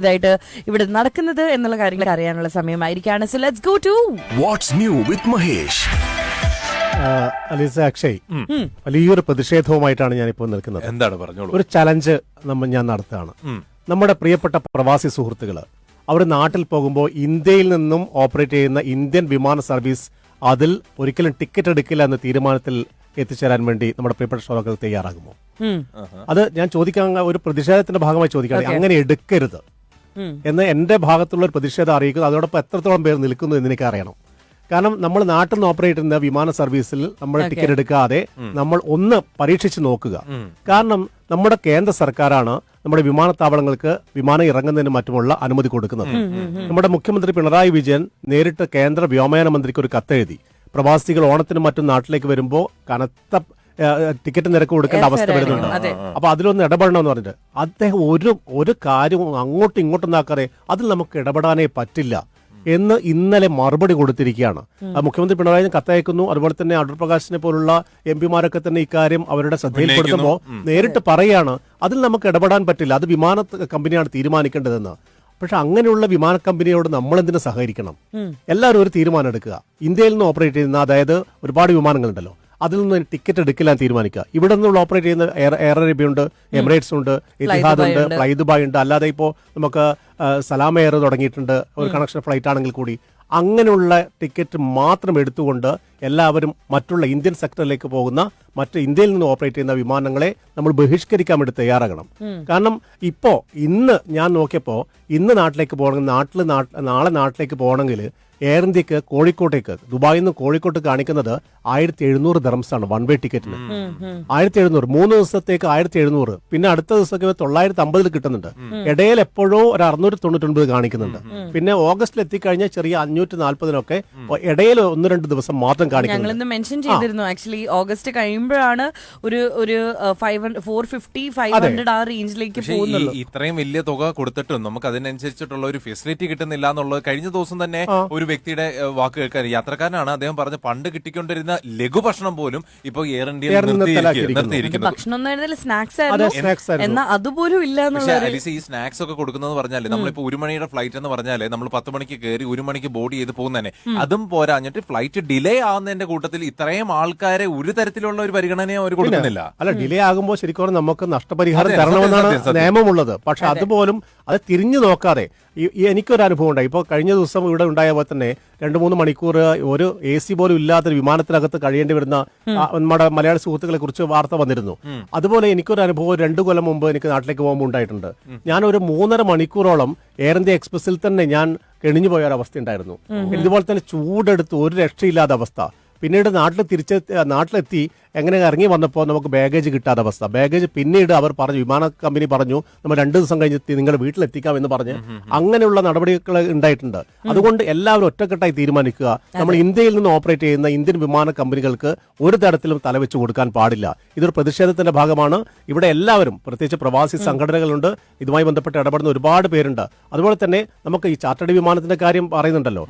ഇതായിട്ട് ഇവിടെ നടക്കുന്നത് എന്നുള്ള കാര്യങ്ങൾ അറിയാനുള്ള സമയമായിരിക്കാണ്. So let's go to what's new with Mahesh Aleesa Akshay. വലിയൊരു പ്രതിഷേധവുമായിട്ടാണ് ഇപ്പോൾ നിൽക്കുന്നത്. എന്താണ് പറഞ്ഞോളൂ. ഒരു ചലഞ്ച് നമ്മൾ ഞാൻ നടത്തുകയാണ്. നമ്മുടെ പ്രിയപ്പെട്ട പ്രവാസി സുഹൃത്തുക്കൾ അവർ നാട്ടിൽ പോകുമ്പോൾ ഇന്ത്യയിൽ നിന്നും ഓപ്പറേറ്റ് ചെയ്യുന്ന ഇന്ത്യൻ വിമാന സർവീസ് അതിൽ ഒരിക്കലും ടിക്കറ്റ് എടുക്കില്ല എന്ന തീരുമാനത്തിൽ എത്തിച്ചേരാൻ വേണ്ടി നമ്മുടെ പ്രിയപ്പെട്ട ശ്രോതാക്കൾ തയ്യാറാകുമോ? അത് ഞാൻ ചോദിക്കാൻ ഒരു പ്രതിഷേധത്തിന്റെ ഭാഗമായി ചോദിക്കുകയാണ്. അങ്ങനെ എടുക്കരുത്. എന്ന് എന്റെ ഭാഗത്തുള്ള ഒരു പ്രതിഷേധം അറിയിക്കുന്നു. അതോടൊപ്പം എത്രത്തോളം പേർ നിൽക്കുന്നു എന്ന് എനിക്ക് അറിയണം കാരണം നമ്മൾ നാട്ടിൽ നിന്ന് ഓപ്പറേറ്റ് ചെയ്യുന്ന വിമാന സർവീസിൽ നമ്മൾ ടിക്കറ്റ് എടുക്കാതെ നമ്മൾ ഒന്ന് പരീക്ഷിച്ച് നോക്കുക. കാരണം നമ്മുടെ കേന്ദ്ര സർക്കാരാണ് നമ്മുടെ വിമാനത്താവളങ്ങൾക്ക് വിമാനം ഇറങ്ങുന്നതിന് മറ്റുമുള്ള അനുമതി കൊടുക്കുന്നത്. നമ്മുടെ മുഖ്യമന്ത്രി പിണറായി വിജയൻ നേരിട്ട് കേന്ദ്ര വ്യോമയാന മന്ത്രിക്ക് ഒരു കത്തെഴുതി. പ്രവാസികൾ ഓണത്തിനും മറ്റും നാട്ടിലേക്ക് വരുമ്പോൾ കനത്ത ടിക്കറ്റ് നിരക്ക് കൊടുക്കേണ്ട അവസ്ഥ വരുന്നുണ്ട്. അതെ. അപ്പൊ അതിലൊന്ന് ഇടപെടണമെന്ന് പറഞ്ഞിട്ട് അദ്ദേഹം ഒരു ഒരു കാര്യവും അങ്ങോട്ടും ഇങ്ങോട്ടും നാക്കാറേ അതിൽ നമുക്ക് ഇടപെടാനേ പറ്റില്ല എന്ന് ഇന്നലെ മറുപടി കൊടുത്തിരിക്കുകയാണ്. മുഖ്യമന്ത്രി പിണറായി വിജയൻ കത്തയക്കുന്നു. അതുപോലെ തന്നെ അടൂർ പ്രകാശിനെ പോലുള്ള എം പിമാരൊക്കെ തന്നെ ഇക്കാര്യം അവരുടെ ശ്രദ്ധയിൽപ്പെടുത്തുമ്പോൾ നേരിട്ട് പറയുകയാണ് അതിൽ നമുക്ക് ഇടപെടാൻ പറ്റില്ല. അത് വിമാന കമ്പനിയാണ് തീരുമാനിക്കേണ്ടതെന്ന്. പക്ഷെ അങ്ങനെയുള്ള വിമാന കമ്പനിയോട് നമ്മൾ എന്തിനു സഹകരിക്കണം? എല്ലാവരും ഒരു തീരുമാനം എടുക്കുക. ഇന്ത്യയിൽ നിന്ന് ഓപ്പറേറ്റ് ചെയ്യുന്ന അതായത് ഒരുപാട് വിമാനങ്ങളുണ്ടല്ലോ. അതിൽ നിന്ന് ടിക്കറ്റ് എടുക്കില്ല എന്ന് തീരുമാനിക്കുക. ഇവിടെ നിന്നുള്ള ഓപ്പറേറ്റ് ചെയ്യുന്ന എയർ എയർ അറേബ്യ ഉണ്ട് എമിറേറ്റ്സ് ഉണ്ട് ഇത്തിഹാദ് ഉണ്ട്. ഫ്ലൈ ദുബായ് ഉണ്ട്. അല്ലാതെ ഇപ്പോൾ നമുക്ക് സലാമ സലാം എയർ തുടങ്ങിയിട്ടുണ്ട് ഒരു കണക്ഷൻ ഫ്ലൈറ്റ് ആണെങ്കിൽ കൂടി. അങ്ങനെയുള്ള ടിക്കറ്റ് മാത്രം എടുത്തുകൊണ്ട് എല്ലാവരും മറ്റുള്ള ഇന്ത്യൻ സെക്ടറിലേക്ക് പോകുന്ന മറ്റ് ഇന്ത്യയിൽ നിന്ന് ഓപ്പറേറ്റ് ചെയ്യുന്ന വിമാനങ്ങളെ നമ്മൾ ബഹിഷ്കരിക്കാൻ വേണ്ടി തയ്യാറാകണം. കാരണം ഇപ്പോൾ ഇന്ന് ഞാൻ നോക്കിയപ്പോൾ ഇന്ന് നാട്ടിലേക്ക് പോകണമെങ്കിൽ നാട്ടിൽ നാളെ നാട്ടിലേക്ക് പോകണമെങ്കിൽ എയർ ഇന്ത്യയ്ക്ക് കോഴിക്കോട്ടേക്ക് ദുബായിൽ നിന്ന് കോഴിക്കോട്ട് കാണിക്കുന്നത് ആയിരത്തി എഴുന്നൂറ് ദർംസ് ആണ് വൺ വേ ടിക്കറ്റിന് ആയിരത്തി എഴുന്നൂറ് മൂന്ന് ദിവസത്തേക്ക് ആയിരത്തി എഴുന്നൂറ് പിന്നെ അടുത്ത ദിവസമൊക്കെ തൊള്ളായിരത്തി അമ്പതിൽ കിട്ടുന്നുണ്ട്. ഇടയിൽ എപ്പോഴോ ഒരു അറുന്നൂറ്റി തൊണ്ണൂറ്റൊൻപത് കാണിക്കുന്നുണ്ട് പിന്നെ ഓഗസ്റ്റിൽ എത്തിക്കഴിഞ്ഞാൽ ചെറിയ അഞ്ഞൂറ്റി നാല്പതിനൊക്കെ ഇടയിൽ ഒന്ന് രണ്ട് ദിവസം മാത്രം കാണിക്കുന്നു മെൻഷൻ ചെയ്തിരുന്നു. ആക്ച്വലി ഓഗസ്റ്റ് കഴിയുമ്പോഴാണ് ഒരു ഒരു five four fifty five hundred ആ റേഞ്ചിലേക്ക് ഇത്രയും വലിയ തുക കൊടുത്തിട്ടും നമുക്ക് അതിനനുസരിച്ചിട്ടുള്ള ഒരു ഫെസിലിറ്റി കിട്ടുന്നില്ല എന്നുള്ളത് കഴിഞ്ഞ ദിവസം തന്നെ ഒരു വ്യക്തിയുടെ ഏഹ്, വാക്ക് കേൾക്കാൻ യാത്രക്കാരനാണ്. അദ്ദേഹം പറഞ്ഞ പണ്ട് കിട്ടിക്കൊണ്ടിരുന്ന ലഘുഭക്ഷണം പോലും ഇപ്പൊ എയർ ഇന്ത്യ നിർത്തിയിരിക്കുന്നത് അതുപോലും ഇല്ല അലിസ ഈ സ്നാക്സ് ഒക്കെ കൊടുക്കുന്നത് പറഞ്ഞാൽ നമ്മളിപ്പോ ഒരു മണിയുടെ ഫ്ലൈറ്റ് എന്ന് പറഞ്ഞാൽ നമ്മൾ പത്ത് മണിക്ക് കയറി ഒരു മണിക്ക് ബോഡി ചെയ്ത് പോകുന്നതന്നെ. അതും പോരാഞ്ഞിട്ട് ഫ്ലൈറ്റ് ഡിലേ ആവുന്നതിന്റെ കൂട്ടത്തിൽ ഇത്രയും ആൾക്കാരെ ഒരു തരത്തിലുള്ള ഒരു പരിഗണനയും അവർ കൊടുക്കുന്നില്ല. അല്ല ഡിലേ ആകുമ്പോൾ ശരിക്കും നമുക്ക് നഷ്ടപരിഹാരം തരണമെന്നാണ്. നിയമമുള്ളത്. പക്ഷെ അതുപോലും അത് തിരിഞ്ഞു നോക്കാതെ എനിക്കൊരു അനുഭവം ഉണ്ടായി. ഇപ്പോൾ കഴിഞ്ഞ ദിവസം ഇവിടെ ഉണ്ടായ പോലെ തന്നെ രണ്ട് മൂന്ന് മണിക്കൂർ ഒരു എ സി പോലും ഇല്ലാത്തൊരു വിമാനത്തിനകത്ത് കഴിയേണ്ടി വരുന്ന നമ്മുടെ മലയാള സുഹൃത്തുക്കളെ കുറിച്ച് വാർത്ത വന്നിരുന്നു. അതുപോലെ എനിക്കൊരു അനുഭവം രണ്ടു കൊല്ലം മുമ്പ് എനിക്ക് നാട്ടിലേക്ക് പോകുമ്പോൾ ഉണ്ടായിട്ടുണ്ട്. ഞാൻ ഒരു മൂന്നര മണിക്കൂറോളം എയർ ഇന്ത്യ എക്സ്പ്രസിൽ തന്നെ ഞാൻ കെണിഞ്ഞു പോയ ഒരു അവസ്ഥ ഉണ്ടായിരുന്നു ഇതുപോലെ തന്നെ ചൂടെടുത്ത് ഒരു രക്ഷയില്ലാത്ത അവസ്ഥ. പിന്നീട് നാട്ടിൽ തിരിച്ച് നാട്ടിലെത്തി എങ്ങനെ ഇറങ്ങി വന്നപ്പോൾ നമുക്ക് ബാഗേജ് കിട്ടാത്ത അവസ്ഥ. ബാഗേജ് പിന്നീട് അവർ പറഞ്ഞു വിമാന കമ്പനി പറഞ്ഞു നമ്മൾ രണ്ട് ദിവസം കഴിഞ്ഞ് നിങ്ങളുടെ വീട്ടിലെത്തിക്കാം എന്ന് പറഞ്ഞ് അങ്ങനെയുള്ള നടപടികൾ ഉണ്ടായിട്ടുണ്ട്. അതുകൊണ്ട് എല്ലാവരും ഒറ്റക്കെട്ടായി തീരുമാനിക്കുക. നമ്മൾ ഇന്ത്യയിൽ നിന്ന് ഓപ്പറേറ്റ് ചെയ്യുന്ന ഇന്ത്യൻ വിമാന കമ്പനികൾക്ക് ഒരു തരത്തിലും തലവെച്ച് കൊടുക്കാൻ പാടില്ല. ഇതൊരു പ്രതിഷേധത്തിന്റെ ഭാഗമാണ്. ഇവിടെ എല്ലാവരും പ്രത്യേകിച്ച് പ്രവാസി സംഘടനകളുണ്ട്. ഇതുമായി ബന്ധപ്പെട്ട് ഇടപെടുന്ന ഒരുപാട് പേരുണ്ട്. അതുപോലെ തന്നെ നമുക്ക് ഈ ചാർട്ടേഡ് വിമാനത്തിന്റെ കാര്യം പറയുന്നുണ്ടല്ലോ.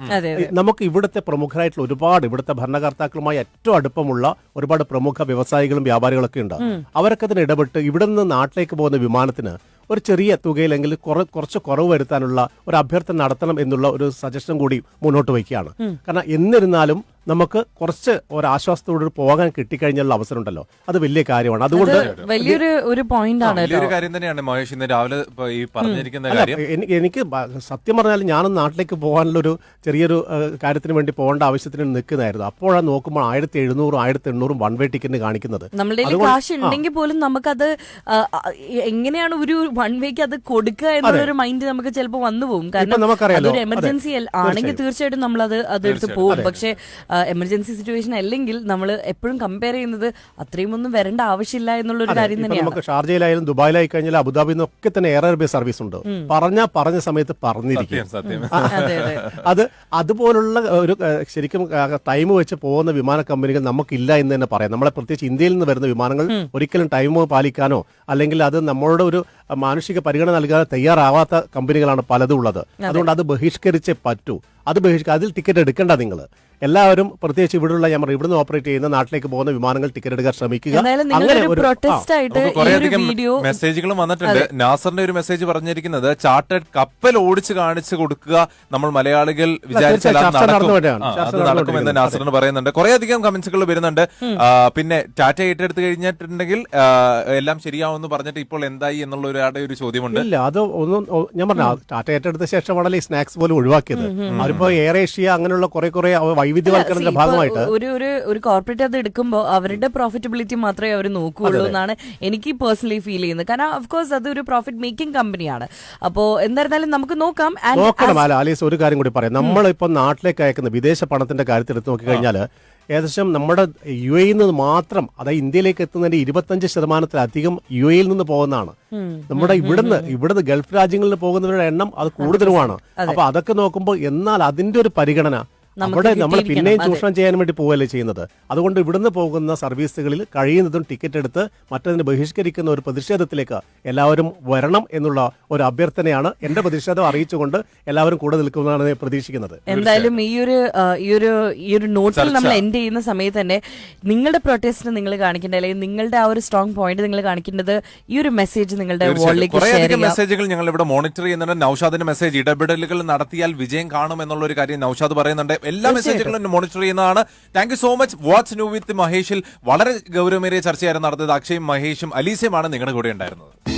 നമുക്ക് ഇവിടുത്തെ പ്രമുഖരായിട്ടുള്ള ഒരുപാട് ഇവിടുത്തെ ഭരണകർത്താക്കളുമായി ഏറ്റവും അടുപ്പമുള്ള ഒരുപാട് പ്രമുഖ വ്യവസായികളും വ്യാപാരികളൊക്കെ ഉണ്ട്. അവരൊക്കെ അതിന് ഇടപെട്ട് ഇവിടെ നിന്ന് നാട്ടിലേക്ക് പോകുന്ന വിമാനത്തിന് ഒരു ചെറിയ തുകയിലെങ്കിൽ കുറ- കുറച്ച് കുറവ് വരുത്താനുള്ള ഒരു അഭ്യർത്ഥന നടത്തണം എന്നുള്ള ഒരു സജഷൻ കൂടി മുന്നോട്ട് വയ്ക്കുകയാണ്. കാരണം എന്നിരുന്നാലും നമുക്ക് കുറച്ച് ഒരാശ്വാസത്തോട് പോകാൻ കിട്ടിക്കഴിഞ്ഞാൽ അവസരം ഉണ്ടല്ലോ അത് വലിയ കാര്യമാണ്. അതുകൊണ്ട് വലിയൊരു ഒരു പോയിന്റ് ആണ് വലിയൊരു കാര്യം തന്നെയാണ് മഹേഷ് ഇന്ന് രാവിലെ ഇപ്പൊ ഈ പറഞ്ഞിരിക്കുന്ന കാര്യം. എനിക്ക് സത്യം പറഞ്ഞാൽ ഞാനും നാട്ടിലേക്ക് പോകാനുള്ള ഒരു ചെറിയൊരു കാര്യത്തിന് വേണ്ടി പോകേണ്ട ആവശ്യത്തിന് നിൽക്കുന്നതായിരുന്നു. അപ്പോഴാണ് നോക്കുമ്പോൾ ആയിരത്തി എഴുന്നൂറും ആയിരത്തി എണ്ണൂറും വൺ വേ ടിക്കറ്റ് കാണിക്കുന്നത്. നമ്മുടെ കാശ് ഉണ്ടെങ്കിൽ പോലും നമുക്കത് എങ്ങനെയാണ് ഒരു വൺ വേക്ക് അത് കൊടുക്കുക എന്നൊരു മൈൻഡ് നമുക്ക് ചിലപ്പോൾ വന്നു പോകും. കാരണം നമുക്കറിയാം എമർജൻസി ആണെങ്കിൽ തീർച്ചയായിട്ടും നമ്മൾ അത് അതെടുത്ത് പോകും. പക്ഷെ എമർജൻസി സിറ്റുവേഷൻ അല്ലെങ്കിൽ നമ്മൾ എപ്പോഴും കമ്പയർ ചെയ്യുന്നത് അത്രയും ഒന്നും വരേണ്ട ആവശ്യമില്ല എന്നുള്ള ഒരു കാര്യം തന്നെയാണ്. നമുക്ക് ഷാർജയിലായാലും ദുബായിലായി കഴിഞ്ഞാൽ അബുദാബിയിൽ നിന്നൊക്കെ തന്നെ എയർ അറേബ്യ സർവീസ് ഉണ്ട്. പറഞ്ഞ പറഞ്ഞ സമയത്ത് പറഞ്ഞിരിക്കും. അതെ അതെ. അത് അതുപോലുള്ള ഒരു ശരിക്കും ടൈം വെച്ച് പോകുന്ന വിമാന കമ്പനികൾ നമുക്കില്ല എന്ന് തന്നെ പറയാം. നമ്മളെ പ്രത്യേകിച്ച് ഇന്ത്യയിൽ നിന്ന് വരുന്ന വിമാനങ്ങൾ ഒരിക്കലും ടൈം പാലിക്കാനോ അല്ലെങ്കിൽ അത് നമ്മളോട് ഒരു മാനുഷിക പരിഗണന നൽകാൻ തയ്യാറാവാത്ത കമ്പനികളാണ് പലതും ഉള്ളത്. അതുകൊണ്ട് അത് ബഹിഷ്കരിച്ചേ പറ്റൂ. അത് ബഹിഷ്കരിക്കുക അതിൽ ടിക്കറ്റ് എടുക്കേണ്ട നിങ്ങൾ. എല്ലാവരും പ്രത്യേകിച്ച് ഇവിടെയുള്ള ഞാൻ പറയും ഇവിടുന്ന് ഓപ്പറേറ്റ് ചെയ്യുന്ന നാട്ടിലേക്ക് പോകുന്ന വിമാനങ്ങൾ ടിക്കറ്റ് എടുക്കാൻ ശ്രമിക്കുക. അങ്ങനെ ഒരു- പ്രൊട്ടസ്റ്റ് ആയിട്ട് ഒരു വീഡിയോ മെസ്സേജുകളും വന്നിട്ടുണ്ട്. നാസറിന്റെ ഒരു മെസ്സേജ് പറഞ്ഞിരിക്കുന്നത് ചാർട്ടേഡ് കപ്പൽ ഓടിച്ച് കാണിച്ചു കൊടുക്കുക. നമ്മൾ മലയാളികൾ വിചാരിച്ചാൽ നടക്കുമെന്ന് നടന്നുകൊണ്ടിരിക്കുകയാണ്. നാസറിന് പറയുന്നുണ്ട്. കുറേയധികം കമന്റ്സുകൾ വരുന്നുണ്ട്. പിന്നെ ടാറ്റ ഏറ്റെടുത്ത് കഴിഞ്ഞിട്ടുണ്ടെങ്കിൽ എല്ലാം ശരിയാവുമെന്ന് പറഞ്ഞിട്ട് ഇപ്പോൾ എന്തായി എന്നുള്ള ഒരാളുടെ ഒരു ചോദ്യമുണ്ട്. ഇല്ല അത് ഒന്നും ഞാൻ പറഞ്ഞ ടാറ്റ ഏറ്റെടുത്ത ശേഷമാണല്ലോ ഈ സ്നാക്സ് പോലും ഒഴിവാക്കിയത്. അവരിപ്പോ എയർ ഏഷ്യ അങ്ങനെയുള്ള കുറെ കുറെ വൈവിധ്യവൽക്കരണത്തിന്റെ ഭാഗമായിട്ട് ഒരു ഒരു ഒരു കോർപ്പറേറ്റ് അത് എടുക്കുമ്പോൾ അവരുടെ പ്രോഫിറ്റബിലിറ്റി മാത്രമേ അവർ നോക്കുകയുള്ളൂ എന്നാണ് എനിക്ക് പേഴ്സണലി ഫീൽ ചെയ്യുന്നത്. കാരണം ഓഫ് കോഴ്സ് അത് ഒരു പ്രോഫിറ്റ് മേക്കിംഗ് കമ്പനിയാണ് അപ്പോ എന്തായിരുന്നാലും നമുക്ക് നോക്കാം. നോക്കണം അല്ല ആലീസ് ഒരു കാര്യം കൂടി പറയാം. നമ്മളിപ്പോ നാട്ടിലേക്ക് അയക്കുന്ന വിദേശ പണത്തിന്റെ കാര്യത്തിൽ എടുത്ത് നോക്കിക്കഴിഞ്ഞാൽ ഏകദേശം നമ്മുടെ യു എയിൽ നിന്ന് മാത്രം അതായത് ഇന്ത്യയിലേക്ക് എത്തുന്നതിന്റെ ഇരുപത്തഞ്ച് ശതമാനത്തിലധികം യു എയിൽ നിന്ന് പോകുന്നതാണ്. നമ്മുടെ ഇവിടുന്ന് ഇവിടുന്ന് ഗൾഫ് രാജ്യങ്ങളിൽ പോകുന്നവരുടെ എണ്ണം അത് കൂടുതലുമാണ്. അപ്പൊ അതൊക്കെ നോക്കുമ്പോൾ എന്നാൽ അതിന്റെ ഒരു പരിഗണന അവിടെ നമ്മൾ പിന്നെയും ചൂഷണം ചെയ്യാൻ വേണ്ടി പോവുകയല്ലേ ചെയ്യുന്നത്? അതുകൊണ്ട് ഇവിടുന്ന് പോകുന്ന സർവീസുകളിൽ കഴിയുന്നതും ടിക്കറ്റ് എടുത്ത് മറ്റതിനെ ബഹിഷ്കരിക്കുന്ന ഒരു പ്രതിഷേധത്തിലേക്ക് എല്ലാവരും വരണം എന്നുള്ള ഒരു അഭ്യർത്ഥനയാണ് എന്റെ പ്രതിഷേധം അറിയിച്ചുകൊണ്ട് എല്ലാവരും കൂടെ നിൽക്കുന്നതാണ് പ്രതീക്ഷിക്കുന്നത്. എന്തായാലും ഈ ഒരു ഈ ഒരു ഈ ഒരു നോട്ടിൽ നമ്മൾ എൻഡ് ചെയ്യുന്ന സമയത്ത് തന്നെ നിങ്ങളുടെ പ്രൊട്ടസ്റ്റ് നിങ്ങൾ കാണിക്കേണ്ട അല്ലെങ്കിൽ നിങ്ങളുടെ ആ ഒരു സ്ട്രോങ് പോയിന്റ് നിങ്ങൾ കാണിക്കേണ്ടത് ഈ ഒരു മെസ്സേജ് നിങ്ങളുടെ വോളിലേക്ക് മെസ്സേജുകൾ ഞങ്ങൾ ഇവിടെ മോണിറ്റർ ചെയ്യുന്നുണ്ട്. നൌഷാദിന്റെ മെസ്സേജ് ഇടപെടലുകൾ നടത്തിയാൽ വിജയം കാണും എന്നുള്ള ഒരു കാര്യം നൌഷാദ് പറയുന്നുണ്ട്. എല്ലാ മെസ്സേജുകളും മോണിറ്റർ ചെയ്യുന്നതാണ്. Thank you so much what's new with മഹേഷിൽ വളരെ ഗൗരവമേറിയ ചർച്ചയായിരുന്നു നടത്തിയത്. അക്ഷയും മഹേഷും അലീസയുമാണ് നിങ്ങളുടെ കൂടെ ഉണ്ടായിരുന്നത്.